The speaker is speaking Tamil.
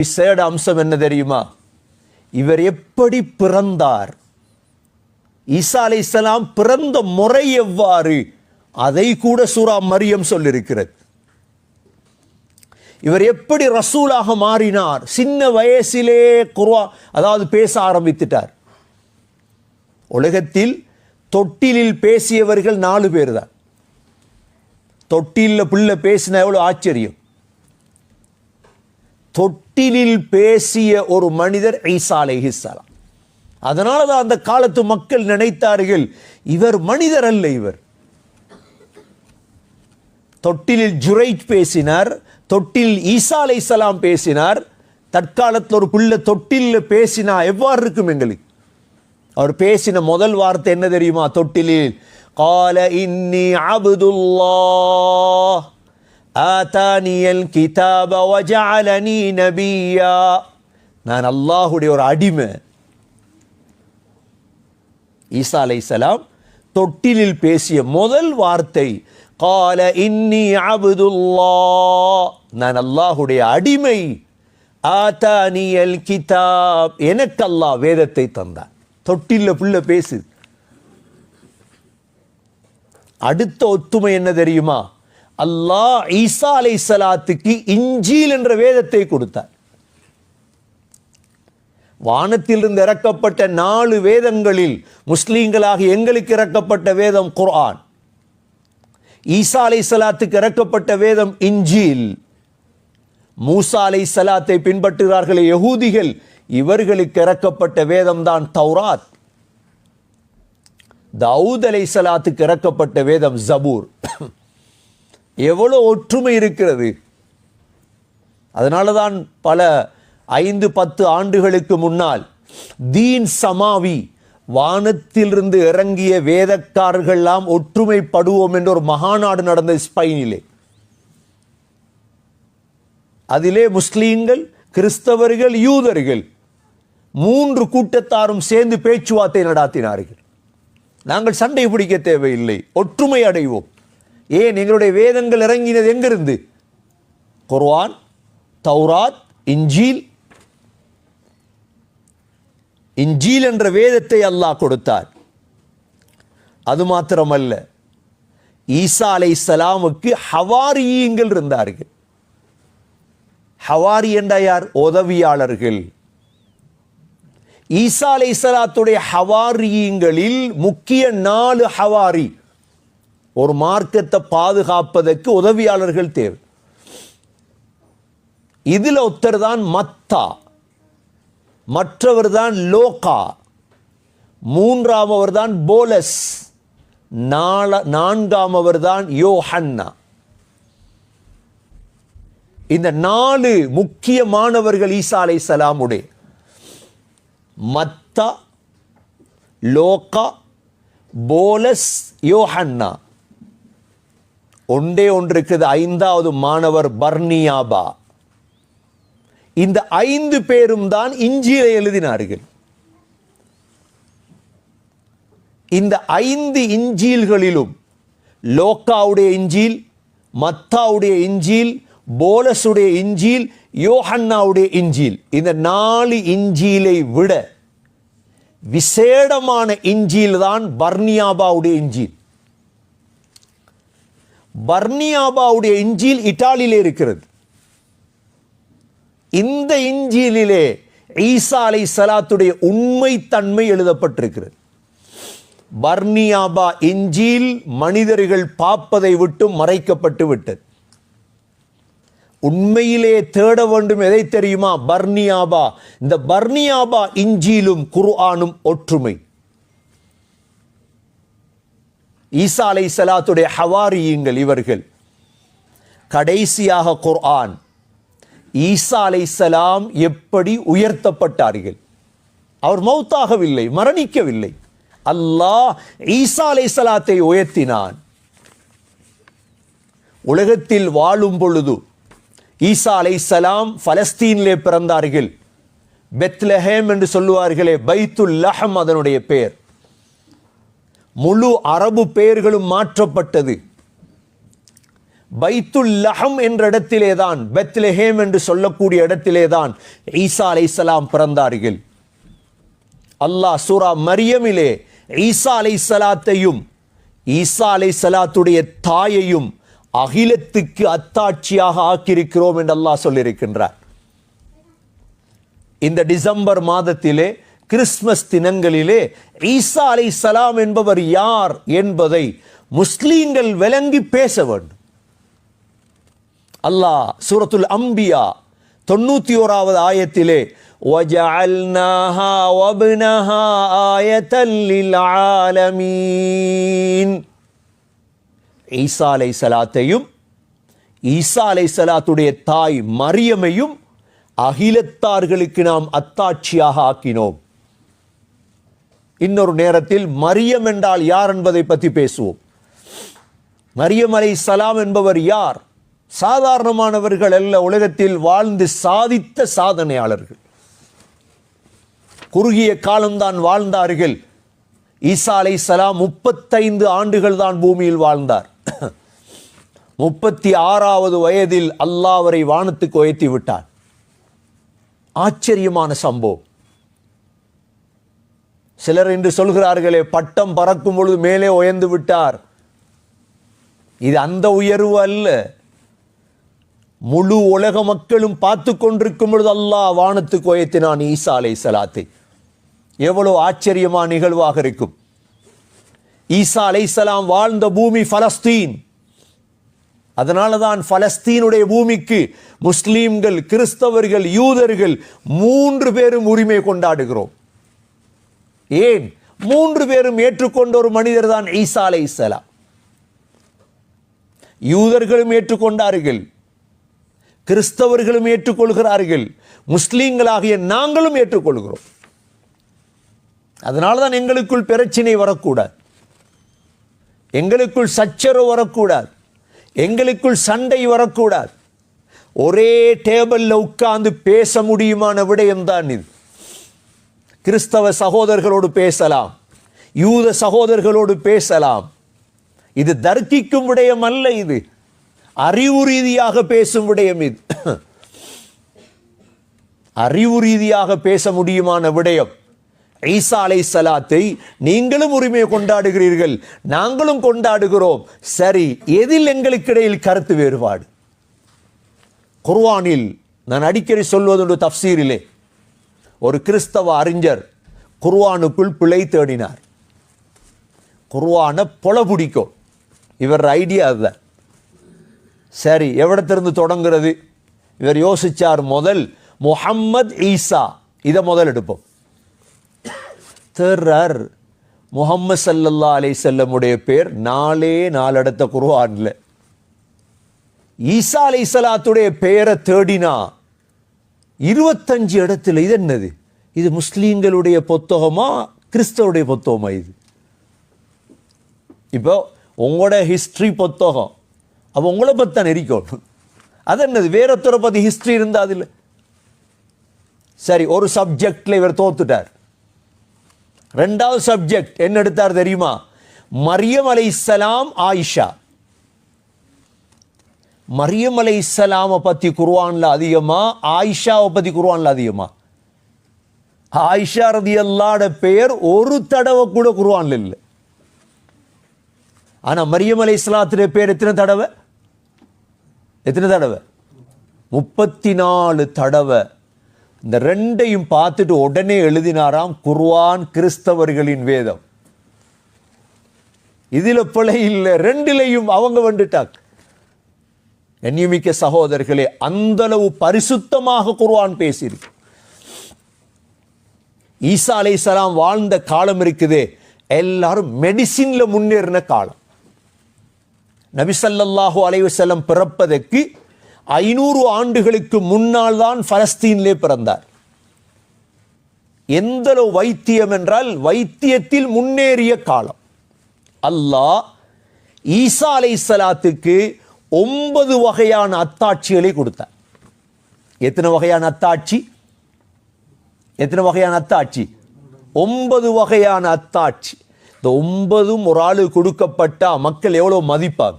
விசேட அம்சம் என்ன தெரியுமா இவர் எப்படி பிறந்தார் ஈசா அலைஹிஸ்ஸலாம் பிறந்த முறை எவ்வாறு அதை கூட சூரா மரியம் சொல்லியிருக்கிறது இவர் எப்படி ரசூலாக மாறினார் சின்ன வயசிலே குர்ஆ அதாவது பேச ஆரம்பித்துட்டார் உலகத்தில் தொட்டிலில் பேசியவர்கள் நாலு பேர் தான் தொட்டிலில் பிள்ளை பேசின எவ்வளோ ஆச்சரியம் கட்டிலில் பேசிய ஒரு மனிதர் ஈசா அலைஹிஸ்ஸலாம் அதனால தான் அந்த காலத்து மக்கள் நினைத்தார்கள் இவர் மனிதர் அல்ல இவர். தொட்டிலில் ஜுரைட் பேசினார் தொட்டில் ஈசா அலை சலாம் பேசினார் தற்காலத்தில் ஒரு பிள்ளை தொட்டிலில் பேசினா எவ்வாறு இருக்கும் எங்களுக்கு? அவர் பேசின முதல் வார்த்தை என்ன தெரியுமா? தொட்டிலில் கால இன்னி அபுதுல்லா ஆதானியல் கிதாப வஜாலனி நபியா நான் அல்லாஹுடைய ஒரு அடிமை. ஈசா அலை சலாம் தொட்டிலில் பேசிய முதல் வார்த்தை கால இன்னி அபுதுல்லா நான் அல்லாஹுடைய அடிமை. ஆதானியல் கிதாப். எனக்கு அல்லாஹ் வேதத்தை தந்தான். தொட்டில புள்ள பேசு அடுத்த ஒத்துமை என்ன தெரியுமா? அல்லாஹ் ஈசா அலை சலாத்துக்கு இஞ்சீல் என்ற வேதத்தை கொடுத்தார் வானத்திலிருந்து இறக்கப்பட்ட நாலு வேதங்களில் முஸ்லீம்களாக எங்களுக்கு இறக்கப்பட்ட வேதம் குர்ஆன். ஈசா அலை சலாத்துக்கு இறக்கப்பட்ட வேதம் இஞ்சீல். மூசா அலை சலாத்தை பின்பற்றுகிறார்களே யகூதிகள் இவர்களுக்கு இறக்கப்பட்ட வேதம்தான் தௌராத். தவுத் அலை சலாத்துக்கு இறக்கப்பட்ட வேதம் ஜபூர். எவ்வளோ ஒற்றுமை இருக்கிறது? அதனால தான் பல ஐந்து பத்து ஆண்டுகளுக்கு முன்னால் தீன் சமாவி வானத்திலிருந்து இறங்கிய வேதக்காரர்கள்லாம் ஒற்றுமைப்படுவோம் என்ற ஒரு மகாநாடு நடந்த ஸ்பெயினிலே. அதிலே முஸ்லீம்கள் கிறிஸ்தவர்கள் யூதர்கள் மூன்று கூட்டத்தாரும் சேர்ந்து பேச்சுவார்த்தை நடாத்தினார்கள். நாங்கள் சண்டை பிடிக்க தேவையில்லை. ஒற்றுமை அடைவோம். ஏன் எங்களுடைய வேதங்கள் இறங்கினது எங்கிருந்து? குர்வான் தௌராத் இஞ்சீல் இஞ்சீல் என்ற வேதத்தை அல்லாஹ் கொடுத்தார். அது மாத்திரமல்ல ஈசா அலை சலாமுக்கு ஹவாரியங்கள் இருந்தார்கள். ஹவாரி என்ற யார்? உதவியாளர்கள். ஈசா அலை சலாத்துடைய ஹவாரியங்களில் முக்கிய நாலு ஹவாரி ஒரு மார்க்கத்தை பாதுகாப்பதற்கு உதவியாளர்கள் தேவை. இதில் ஒருத்தர் தான் மத்தா மற்றவர் தான் லோகா மூன்றாமவர் தான் போலஸ் நால நான்காமவர் தான் யோஹன்னா. இந்த நாலு முக்கியமானவர்கள் ஈசா அலை சலாமுடைய மத்தா லோகா போலஸ் யோஹன்னா. ஒன்றே ஒன்று இருக்குது ஐந்தாவது மாணவர் பர்னியாபா. இந்த ஐந்து பேரும் தான் இஞ்சியில எழுதினார்கள். இந்த ஐந்து இஞ்சியில்களிலும் லோக்காவுடைய இஞ்சியில் மத்தாவுடைய இஞ்சியில் போலஸுடைய இஞ்சியில் யோஹன்னாவுடைய இஞ்சியில் இந்த நாலு இஞ்சியிலை விட விசேடமான இஞ்சியில் தான் பர்னியாபாவுடைய இஞ்சியில் பர்னியாபாவுடைய இஞ்சியில் இட்டாலியிலே இருக்கிறது. இந்த இஞ்சியிலே ஈசா அலை சலாத்துடைய உண்மை தன்மை எழுதப்பட்டிருக்கிறது. பர்னியாபா இஞ்சியில் மனிதர்கள் பார்ப்பதை விட்டு மறைக்கப்பட்டு விட்டது. உண்மையிலே தேட வேண்டும் எதை தெரியுமா? பர்னியாபா. இந்த பர்னியாபா இஞ்சீலும் குர்ஆனும் ஒற்றுமை. ஈசா அலை சலாத்துடைய ஹவாரியுங்கள் இவர்கள். கடைசியாக குர்ஆன். ஈசா அலை சலாம் எப்படி உயர்த்தப்பட்டார்கள்? அவர் மௌத்தாகவில்லை மரணிக்கவில்லை. அல்லாஹ் ஈசா அலை சலாத்தை உயர்த்தினான். உலகத்தில் வாழும் பொழுது ஈசா அலை சலாம் பலஸ்தீனிலே பிறந்தார்கள். பெத்லஹேம் என்று சொல்லுவார்களே பைத்துல் லஹம் அதனுடைய பெயர். முழு அரபு பெயர்களும் மாற்றப்பட்டது. பைத்துல் லஹம் என்ற இடத்திலே தான் பெத்லஹேம் என்று சொல்லக்கூடிய இடத்திலே தான் ஈசா அலைஹிஸ்ஸலாம் பிறந்தார்கள். அல்லாஹ் சூரா மரியமிலே ஈசா அலைஹிஸ்ஸலாத்தையும் ஈசா அலைஹிஸ்ஸலாத்துடைய தாயையும் அகிலத்துக்கு அத்தாட்சியாக ஆக்கியிருக்கிறோம் என்று அல்லாஹ் சொல்லியிருக்கின்றார். இந்த டிசம்பர் மாதத்திலே கிறிஸ்மஸ் தினங்களிலே ஈசா அலைஹிஸ்ஸலாம் என்பவர் யார் என்பதை முஸ்லீம்கள் விளங்கி பேச வேண்டும் அல்லாஹ் சூரத்துல் அம்பியா தொண்ணூத்தி ஓராவது ஆயத்திலே وَجَعَلْنَاهَا وَابْنَهَا آيَةً لِلْعَالَمِينَ ஈசா அலை சலாத்தையும் ஈசா அலை சலாத்துடைய தாய் மரியமையும் அகிலத்தார்களுக்கு நாம் அத்தாட்சியாக ஆக்கினோம் இன்னொரு நேரத்தில் மரியம் என்றால் யார் என்பதை பற்றி பேசுவோம். மரியம் அலை சலாம் என்பவர் யார்? சாதாரணமானவர்கள் அல்ல உலகத்தில் வாழ்ந்து சாதித்த சாதனையாளர்கள். குறுகிய காலம்தான் வாழ்ந்தார்கள். ஈசா அலை சலாம் முப்பத்தைந்து ஆண்டுகள் தான் பூமியில் வாழ்ந்தார். முப்பத்தி ஆறாவது வயதில் அல்லாவரை வானத்துக்கு உயர்த்தி விட்டார். ஆச்சரியமான சம்பவம். சிலர் என்று சொல்கிறார்களே பட்டம் பறக்கும் பொழுது மேலே உயர்ந்து விட்டார். இது அந்த உயர்வு அல்ல. முழு உலக மக்களும் பார்த்து கொண்டிருக்கும் பொழுது அல்லாஹ் வானத்துக்கு உயர்த்தினான் ஈசா அலை சலாத்தை எவ்வளோ ஆச்சரியமான நிகழ்வாக இருக்கும். ஈசா அலைசலாம் வாழ்ந்த பூமி பலஸ்தீன். அதனால தான் பலஸ்தீனுடைய பூமிக்கு முஸ்லீம்கள் கிறிஸ்தவர்கள் யூதர்கள் மூன்று பேரும் உரிமை கொண்டாடுகிறோம். ஏன்? மூன்று பேரும் ஏற்றுக்கொண்ட ஒரு மனிதர் தான் ஈசா அலைசலாம் யூதர்களும் ஏற்றுக்கொண்டார்கள். கிறிஸ்தவர்களும் ஏற்றுக்கொள்கிறார்கள். முஸ்லீம்களாகிய நாங்களும் ஏற்றுக்கொள்கிறோம். அதனால தான் எங்களுக்குள் பிரச்சினை வரக்கூடாது. எங்களுக்குள் சச்சரவு வரக்கூடாது. எங்களுக்குள் சண்டை வரக்கூடாது. ஒரே டேபிளில் உட்கார்ந்து பேச முடியுமான விடயம்தான் இது. கிறிஸ்தவ சகோதரர்களோடு பேசலாம். யூத சகோதரர்களோடு பேசலாம். இது தர்க்கிக்கும் விடயம் அல்ல இது. அறிவு ரீதியாக பேசும் விடயம் இது. அறிவு ரீதியாக பேச முடியுமான விடயம். ஈசா அலை சலாத்தை நீங்களும் உரிமையை கொண்டாடுகிறீர்கள். நாங்களும் கொண்டாடுகிறோம். சரி எதில் எங்களுக்கு இடையில் கருத்து வேறுபாடு? குர்வானில் நான் அடிக்கடி சொல்வதுண்டு தப்சீரிலே. ஒரு கிறிஸ்தவ அறிஞர் குர்வானுக்குள் பிழை தேடினார். குர்வானை பொல பிடிக்கும். இவர் ஐடியா அதுதான். சரி எவ்விடத்திலிருந்து தொடங்குறது? இவர் யோசிச்சார் முதல் முஹம்மத் ஈசா. இதை முதல் எடுப்போம். தேர்றார். முகம்மது சல்லல்லா அலை செல்லமுடைய பேர் நாலே நாலடத்த குருவான்ல ஈசா அலை சலாத்துடைய பெயரை தேடினா இருபத்தஞ்சு இடத்துல இது என்னது? இது முஸ்லீம்களுடைய புத்தகமா கிறிஸ்தவருடைய புத்தகமா இது? இப்போ உங்களோட ஹிஸ்ட்ரி புத்தகம். அப்போ உங்களை பற்றி தான் இருக்கணும். அது என்னது? வேறொருத்தரை பற்றி ஹிஸ்ட்ரி இருந்தால் அதில். சரி ஒரு சப்ஜெக்டில் இவர் தோத்துட்டார். ரெண்டாவது சப்ஜெக்ட் என்ன எடுத்தார் தெரியுமா? மரியம் அலை இஸ்லாம் ஆயிஷா. மரியம் அலை இஸ்லாமை பற்றி குர்வான்ல அதிகமா ஆயிஷாவை பற்றி குர்வான்ல அதிகமா? ஆயிஷா ரதி அல்லாட பெயர் ஒரு தடவை கூட குர்வான்ல இல்லை. ஆனால் மரியம் அலை இஸ்லாத்துடைய பேர் எத்தனை தடவை? எத்தனை தடவை? முப்பத்தி நாலு தடவை. இந்த ரெண்டையும் பார்த்துட்டு உடனே எழுதினாராம் குர்வான் கிறிஸ்தவர்களின் வேதம். இதில் பிழை இல்லை ரெண்டிலையும் அவங்க வந்துட்டாங்க. கண்ணியமிக்க சகோதரர்களே அந்த அளவு பரிசுத்தமாக குர்வான் பேசியிருக்கு. ஈசா அலை சலாம் வாழ்ந்த காலம் இருக்குதே. எல்லாரும் மெடிசின்ல முன்னேறின காலம். நபிசல்லாஹூ அலைவசல்லம் பிறப்பதற்கு ஐநூறு ஆண்டுகளுக்கு முன்னால் தான் பலஸ்தீனிலே பிறந்தார். எந்த அளவு வைத்தியம் என்றால் வைத்தியத்தில் முன்னேறிய காலம். அல்லாஹ் ஈசா அலை சலாத்துக்கு ஒன்பது வகையான அத்தாட்சிகளை கொடுத்தார். எத்தனை வகையான அத்தாட்சி? எத்தனை வகையான அத்தாட்சி? ஒன்பது வகையான அத்தாட்சி. இந்த ஒன்பதும் ஒரு ஆளு கொடுக்கப்பட்டால் மக்கள் எவ்வளோ மதிப்பாங்க?